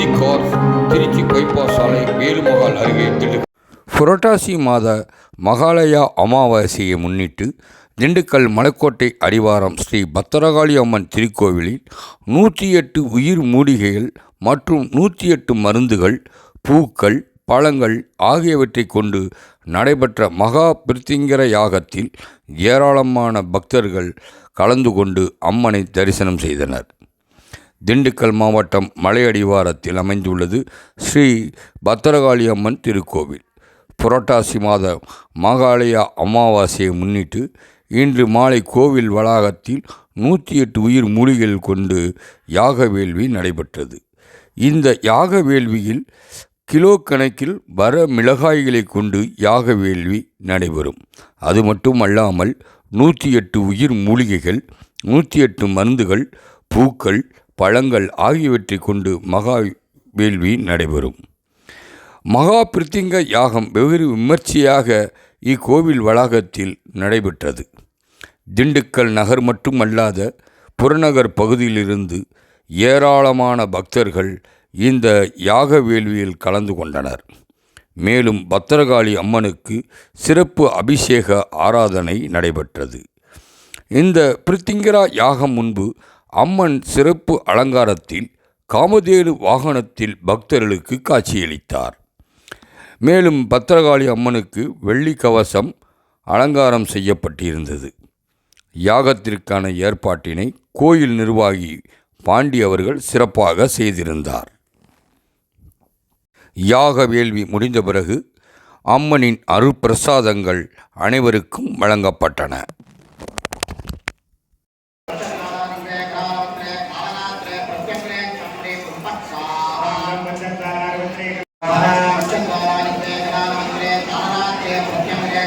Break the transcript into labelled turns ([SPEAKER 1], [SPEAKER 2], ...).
[SPEAKER 1] ஜோதி Trichy bypass வேலுமகால் அருகே திண்டுக்கல் புரட்டாசி மாத மகாலயா அமாவாசையை முன்னிட்டு திண்டுக்கல் மலைக்கோட்டை அடிவாரம் ஸ்ரீ பத்திரகாளி அம்மன் திருக்கோவிலில் நூற்றி எட்டு உயிர் மூடிகைகள் மற்றும் நூற்றி எட்டு மருந்துகள் பூக்கள் பழங்கள் ஆகியவற்றை கொண்டு நடைபெற்ற மகா பிரித்திங்கர யாகத்தில் ஏராளமான பக்தர்கள் கலந்து கொண்டு அம்மனை தரிசனம் செய்தனர். திண்டுக்கல் மாவட்டம் மலையடிவாரத்தில் அமைந்துள்ளது ஸ்ரீ பத்திரகாளி அம்மன் திருக்கோவில். புரட்டாசி மாத மாகாளயா அமாவாசையை முன்னிட்டு இன்று மாலை கோவில் வளாகத்தில் நூற்றி எட்டு உயிர் மூலிகைகள் கொண்டு யாக வேள்வி நடைபெற்றது. இந்த யாக வேள்வியில் கிலோ கணக்கில் வர மிளகாய்களை கொண்டு யாக வேள்வி நடைபெறும். அது மட்டுமல்லாமல் நூற்றி எட்டு உயிர் மூலிகைகள் நூற்றி எட்டு மருந்துகள் பூக்கள் பழங்கள் ஆகியவற்றை கொண்டு மகா வேள்வி நடைபெறும். மகா பிரித்திங்க யாகம் வெகு விமர்சையாக இக்கோவில் வளாகத்தில் நடைபெற்றது. திண்டுக்கல் நகர் மட்டுமல்லாத புறநகர் பகுதியிலிருந்து ஏராளமான பக்தர்கள் இந்த யாக வேள்வியில் கலந்து கொண்டனர். மேலும் பத்திரகாளி அம்மனுக்கு சிறப்பு அபிஷேக ஆராதனை நடைபெற்றது. இந்த பிரித்திங்கரா யாகம் முன்பு அம்மன் சிறப்பு அலங்காரத்தில் காமதேனு வாகனத்தில் பக்தர்களுக்கு காட்சியளித்தார். மேலும் பத்திரகாளி அம்மனுக்கு வெள்ளி கவசம் அலங்காரம் செய்யப்பட்டிருந்தது. யாகத்திற்கான ஏற்பாட்டினை கோயில் நிர்வாகி பாண்டி அவர்கள் சிறப்பாக செய்திருந்தார். யாக வேள்வி முடிந்த பிறகு அம்மனின் அருப்பிரசாதங்கள் அனைவருக்கும் வழங்கப்பட்டன.
[SPEAKER 2] ముఖ్యమైన